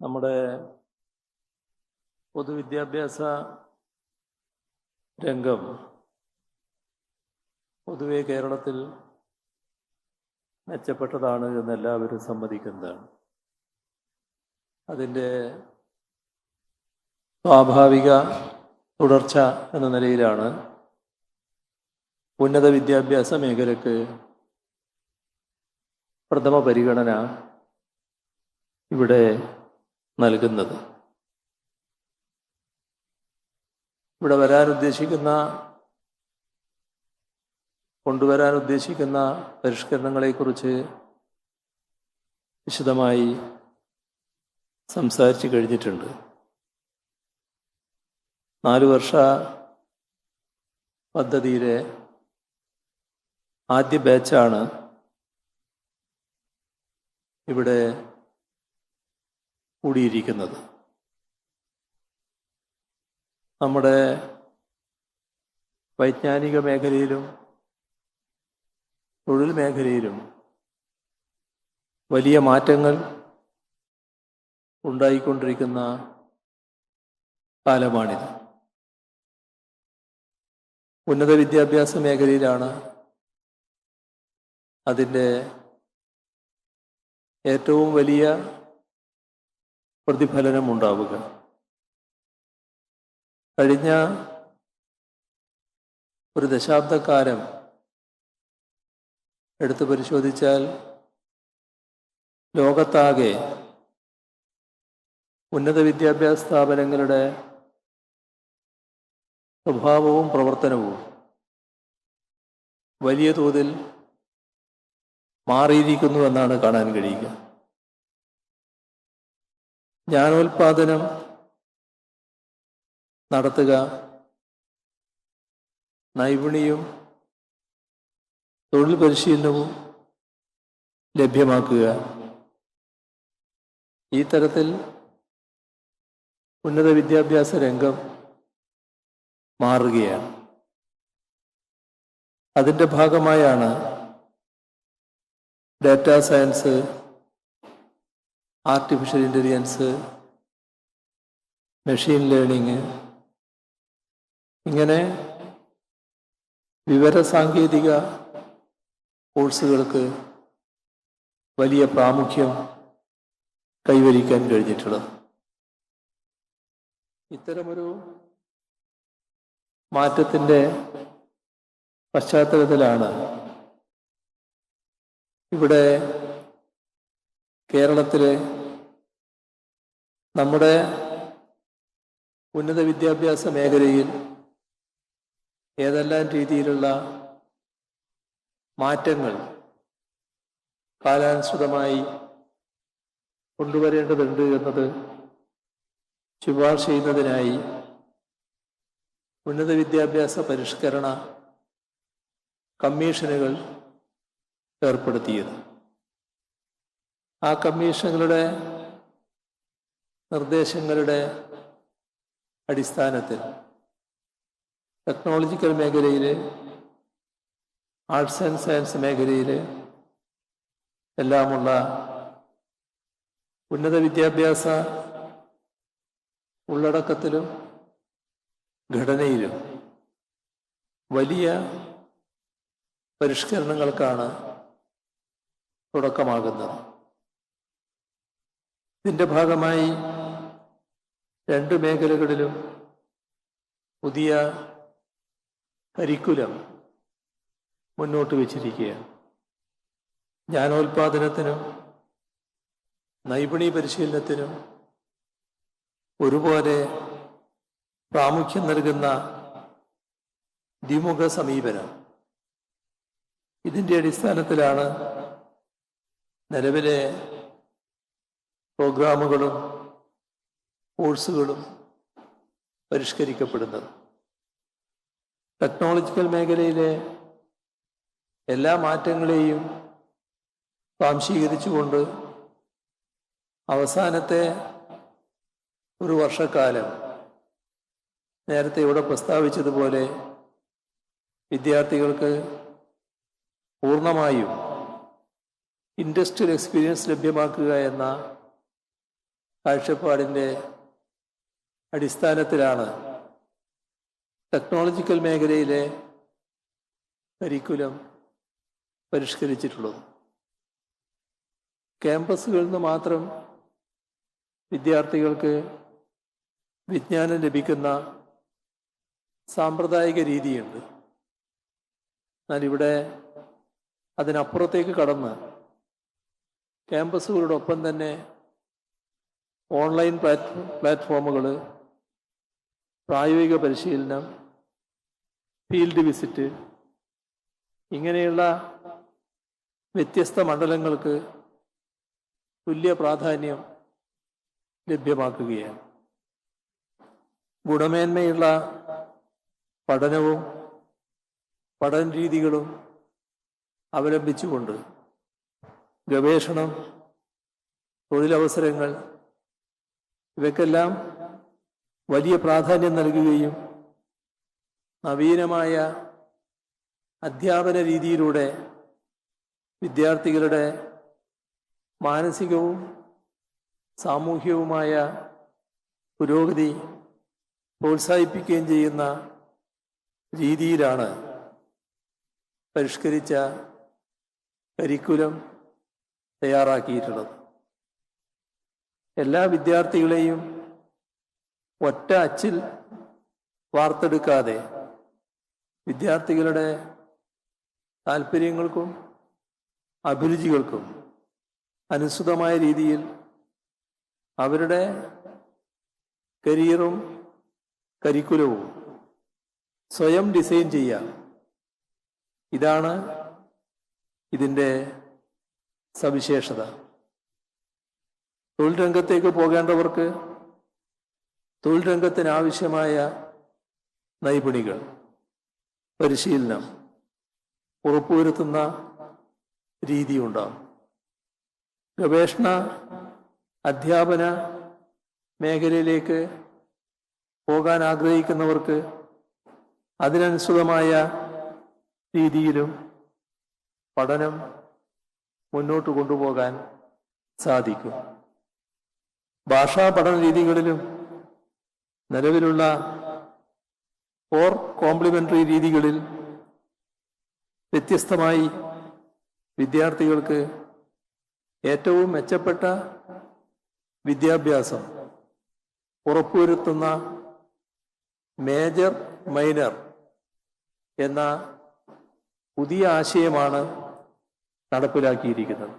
നമ്മുടെ പൊതുവിദ്യാഭ്യാസ രംഗം പൊതുവെ കേരളത്തിൽ മെച്ചപ്പെട്ടതാണ് എന്ന് എല്ലാവരും സമ്മതിക്കുന്നതാണ്. അതിന്റെ സ്വാഭാവിക തുടർച്ച എന്ന നിലയിലാണ് ഉന്നത വിദ്യാഭ്യാസ മേഖലക്ക് പ്രഥമ പരിഗണന ഇവിടെ നൽകുന്നത്. ഇവിടെ വരാൻ ഉദ്ദേശിക്കുന്ന കൊണ്ടുവരാൻ ഉദ്ദേശിക്കുന്ന പരിഷ്കരണങ്ങളെക്കുറിച്ച് വിശദമായി സംസാരിച്ചു കഴിഞ്ഞിട്ടുണ്ട്. നാല് വർഷ പദ്ധതിയിലെ ആദ്യ ബാച്ചാണ് ഇവിടെ കൂടിയിരിക്കുന്നത്. നമ്മുടെ വൈജ്ഞാനിക മേഖലയിലും തൊഴിൽ മേഖലയിലും വലിയ മാറ്റങ്ങൾ ഉണ്ടായിക്കൊണ്ടിരിക്കുന്ന കാലമാണിത്. ഉന്നത വിദ്യാഭ്യാസ മേഖലയിലാണ് അതിന്റെ ഏറ്റവും വലിയ പ്രതിഫലനം ഉണ്ടാവുക കഴിഞ്ഞ ഒരു ദശാബ്ദക്കാലം എടുത്തു പരിശോധിച്ചാൽ ലോകത്താകെ ഉന്നത വിദ്യാഭ്യാസ സ്ഥാപനങ്ങളുടെ സ്വഭാവവും പ്രവർത്തനവും വലിയ തോതിൽ മാറിയിരിക്കുന്നു എന്നാണ് കാണാൻ കഴിയുക. ജ്ഞാനോൽപാദനം നടത്തുക. നൈപുണിയും തൊഴിൽ പരിശീലനവും ലഭ്യമാക്കുക. ഈ തരത്തിൽ ഉന്നത വിദ്യാഭ്യാസ രംഗം മാറുകയാണ്. അതിന്റെ ഭാഗമായാണ് data science artificial intelligence machine learning ഇങ്ങനെ വിവരസാങ്കേതിക കോഴ്സുകൾക്ക് വലിയ പ്രാമുഖ്യം കൈവരിക്കാൻ കഴിഞ്ഞിട്ടുള്ളത്. ഇത്തരമൊരു മാറ്റത്തിന്റെ പശ്ചാത്തലത്തിലാണ് ഇവിടെ കേരളത്തിലെ നമ്മുടെ ഉന്നത വിദ്യാഭ്യാസ മേഖലയിൽ ഏതെല്ലാം രീതിയിലുള്ള മാറ്റങ്ങൾ കാലാനുസൃതമായി കൊണ്ടുവരേണ്ടതുണ്ട് എന്നത് ശുപാർശ ചെയ്യുന്നതിനായി ഉന്നത വിദ്യാഭ്യാസ പരിഷ്കരണ കമ്മീഷനുകൾ ഏർപ്പെടുത്തിയത്. ആ കമ്മീഷനുകളുടെ നിർദ്ദേശങ്ങളുടെ അടിസ്ഥാനത്തിൽ ടെക്നോളജിക്കൽ മേഖലയിൽ ആർട്സ് ആൻഡ് സയൻസ് മേഖലയിൽ എല്ലാമുള്ള ഉന്നത വിദ്യാഭ്യാസ ഉള്ളടക്കത്തിലും ഘടനയിലും വലിയ പരിഷ്കരണങ്ങൾക്കാണ് തുടക്കമാകുന്നത്. ഇതിന്റെ ഭാഗമായി രണ്ട് മേഖലകളിലും പുതിയ കരിക്കുലം മുന്നോട്ട് വച്ചിരിക്കുകയാണ്. ജ്ഞാനോൽപാദനത്തിനും നൈപുണി പരിശീലനത്തിനും ഒരുപോലെ പ്രാമുഖ്യം നൽകുന്ന ദ്വിമുഖ സമീപനം. ഇതിന്റെ അടിസ്ഥാനത്തിലാണ് നിലവിലെ പ്രോഗ്രാമുകളും കോഴ്സുകളും പരിഷ്കരിക്കപ്പെടുന്നത്. ടെക്നോളജിക്കൽ മേഖലയിലെ എല്ലാ മാറ്റങ്ങളെയും സ്വാംശീകരിച്ചുകൊണ്ട് അവസാനത്തെ ഒരു വർഷക്കാലം നേരത്തെ ഇവിടെ പ്രസ്താവിച്ചതുപോലെ വിദ്യാർത്ഥികൾക്ക് പൂർണമായും ഇൻഡസ്ട്രിയൽ എക്സ്പീരിയൻസ് ലഭ്യമാക്കുക എന്ന കാഴ്ചപ്പാടിന്റെ അടിസ്ഥാനത്തിലാണ് ടെക്നോളജിക്കൽ മേഖലയിലെ കരിക്കുലം പരിഷ്കരിച്ചിട്ടുള്ളത്. ക്യാമ്പസുകളിൽ നിന്ന് മാത്രം വിദ്യാർത്ഥികൾക്ക് വിജ്ഞാനം ലഭിക്കുന്ന സാമ്പ്രദായിക രീതിയുണ്ട്. എന്നാൽ ഇവിടെ അതിനപ്പുറത്തേക്ക് കടന്ന് ക്യാമ്പസുകളോടൊപ്പം തന്നെ ഓൺലൈൻ പ്ലാറ്റ് പ്ലാറ്റ്ഫോമുകൾ പ്രായോഗിക പരിശീലനം ഫീൽഡ് വിസിറ്റ് ഇങ്ങനെയുള്ള വ്യത്യസ്ത മണ്ഡലങ്ങൾക്ക് തുല്യ പ്രാധാന്യം ലഭ്യമാക്കുകയാണ്. ഗുണമേന്മയുള്ള പഠനവും പഠന രീതികളും അവലംബിച്ചുകൊണ്ട് ഗവേഷണം തൊഴിലവസരങ്ങൾ ഇവയ്ക്കെല്ലാം വലിയ പ്രാധാന്യം നൽകുകയും നവീനമായ അധ്യാപന രീതിയിലൂടെ വിദ്യാർത്ഥികളുടെ മാനസികവും സാമൂഹികവുമായ പുരോഗതി പ്രോത്സാഹിപ്പിക്കുകയും ചെയ്യുന്ന രീതിയിലാണ് പരിഷ്കരിച്ച കരിക്കുലം തയ്യാറാക്കിയിട്ടുള്ളത്. എല്ലാ വിദ്യാർത്ഥികളെയും ഒറ്റ അച്ചിൽ വാർത്തെടുക്കാതെ വിദ്യാർത്ഥികളുടെ താല്പര്യങ്ങൾക്കും അഭിരുചികൾക്കും അനുസൃതമായ രീതിയിൽ അവരുടെ കരിയറും കരിക്കുലവും സ്വയം ഡിസൈൻ ചെയ്യാം. ഇതാണ് ഇതിന്റെ സവിശേഷത. തൊഴിൽ രംഗത്തേക്ക് പോകേണ്ടവർക്ക് തൊഴിൽ രംഗത്തിന് ആവശ്യമായ നൈപുണികൾ പരിശീലനം ഉറപ്പുവരുത്തുന്ന രീതിയുണ്ടാകും ഗവേഷണ അധ്യാപന മേഖലയിലേക്ക് പോകാൻ ആഗ്രഹിക്കുന്നവർക്ക് അതിനനുസൃതമായ രീതിയിലും പഠനം മുന്നോട്ട് കൊണ്ടുപോകാൻ സാധിക്കും. ഭാഷാ പഠന രീതികളിലും നിലവിലുള്ള ഫോർ കോംപ്ലിമെന്ററി രീതികളിൽ വ്യത്യസ്തമായി വിദ്യാർത്ഥികൾക്ക് ഏറ്റവും മെച്ചപ്പെട്ട വിദ്യാഭ്യാസം ഉറപ്പുവരുത്തുന്ന മേജർ മൈനർ എന്ന പുതിയ ആശയമാണ് നടപ്പിലാക്കിയിരിക്കുന്നത്.